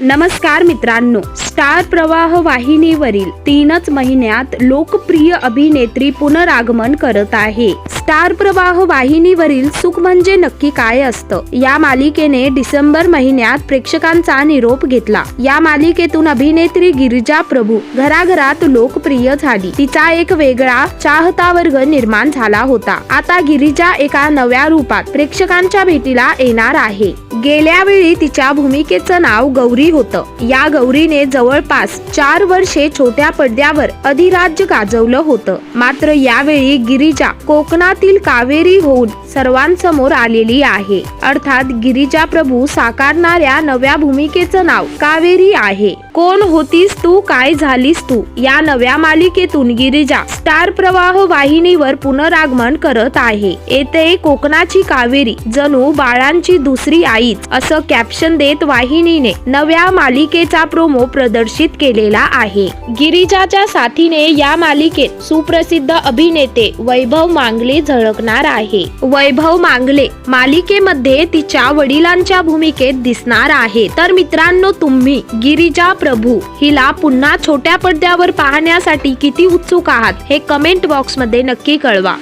नमस्कार मित्रांनो स्टार प्रवाह वाहिनीवरील तीनच महिन्यात लोकप्रिय अभिनेत्री पुनरागमन करत आहे. स्टार प्रवाह वाहिनीवरील सुख म्हणजे नक्की काय असतं? या मालिकेने डिसेंबर महिन्यात प्रेक्षकांचा निरोप घेतला. या मालिकेतून अभिनेत्री गिरिजा प्रभू घराघरात लोकप्रिय झाली. तिचा एक वेगळा चाहता वर्ग निर्माण झाला होता. आता गिरिजा एका नव्या रूपात प्रेक्षकांच्या भेटीला येणार आहे. गेल्या वेळी तिच्या भूमिकेचं नाव गौरी होतं. या गौरीने जवळपास चार वर्षे छोट्या पडद्यावर अधिराज्य गाजवलं होतं. मात्र यावेळी गिरिजा कोकणातील कावेरी होऊन सर्वांसमोर आलेली आहे. अर्थात गिरिजा प्रभू साकारणाऱ्या नव्या भूमिकेचं नाव कावेरी आहे. कोण होतीस तू? काय झालीस तू? या नव्या मालिकेतून गिरिजा स्टार प्रवाह वाहिनीवर पुनरागमन करत आहे. येथे कोकणाची कावेरी जणू बाळांची दुसरी आईच असं कॅप्शन देत वाहिनीने नव्या मालिकेचा प्रोमो प्रदर्शित केलेला आहे. गिरिजाच्या साथीने या मालिकेत सुप्रसिद्ध अभिनेते वैभव मांगले झळकणार आहे. वैभव मांगले मालिकेमध्ये तिच्या वडिलांच्या भूमिकेत दिसणार आहे. तर मित्रांनो तुम्ही गिरिजा प्रभू हिला पुन्हा छोट्या पडद्यावर पाहण्यासाठी किती उत्सुक आहात हे कमेंट बॉक्समध्ये नक्की कळवा.